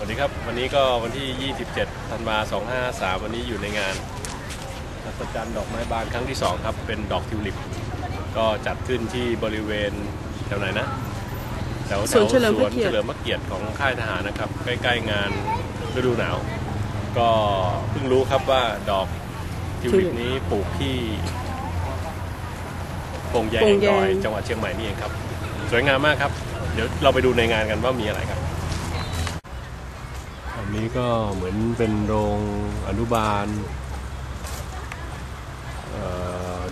วัสดีครับวันนี้ก็วันที่ 27 ธันวา2553 วันนี้อยู่ในงานอัศจรรย์ดอกไม้บานครั้งที่ 2 ครับ เป็นดอกทิวลิป ก็จัดขึ้นที่บริเวณแถวไหนนะแถวแถสวนวเฉลิมสพวระนเกียรติเฉลิมพระเกียรติของค่ายทหารนะครับ ใกล้ๆงานฤดูหนาว ก็เพิ่งรู้ครับว่าดอกทิวลิปนี้ปลูกที่โป่งแยงโป่งแยงดอยจังหวัดเชียงใหม่นี่เองครับ สวยงามมากครับ เดี๋ยวเราไปดูในงานกันว่ามีอะไรครับอั นี้ก็เหมือนเป็นโรงอนุบาล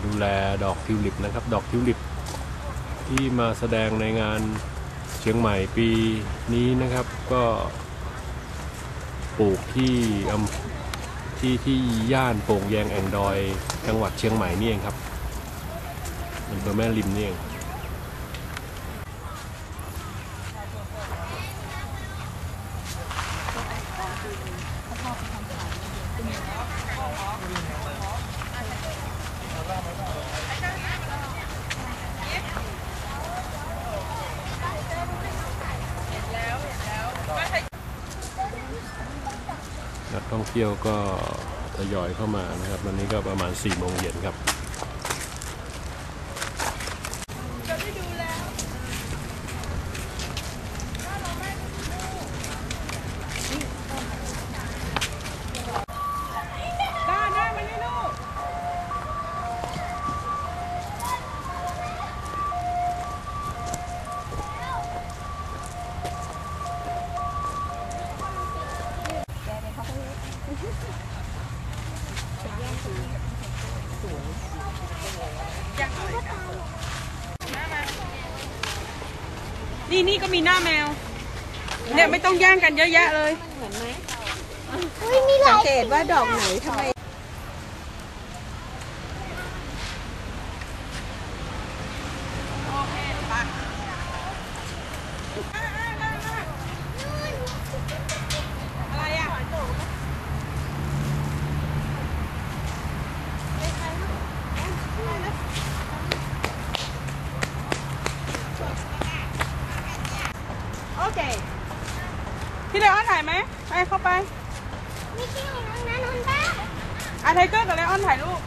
ดูแลดอกทิวลิปนะครับ ดอกทิวลิป ที่มาแสดงในงานเชียงใหม่ปีนี้นะครับก็ปลูกที่อำที่ที่ย่านโป่งแยงแองดอยจังหวัดเชียงใหม่นี่เองครับอำเภอแม่ริมนี่เอง นักท่องเที่ยวก็ทยอยเข้ามานะครับ วันนี้ก็ประมาณ4โมงเย็นครับ นี่นี่ก็มีหน้าแมว เนี่ยไม่ต้องแย่งกันเยอะแยะเลยสังเกตว่าดอกไหนทำไม อะไรอะ โอเค พี่เลออนถ่ายไหมไปเข้าไป ไม่ใช่ของน้องนะนนท์บ้าอะไทเกอร์กับเลออนถ่ายรูป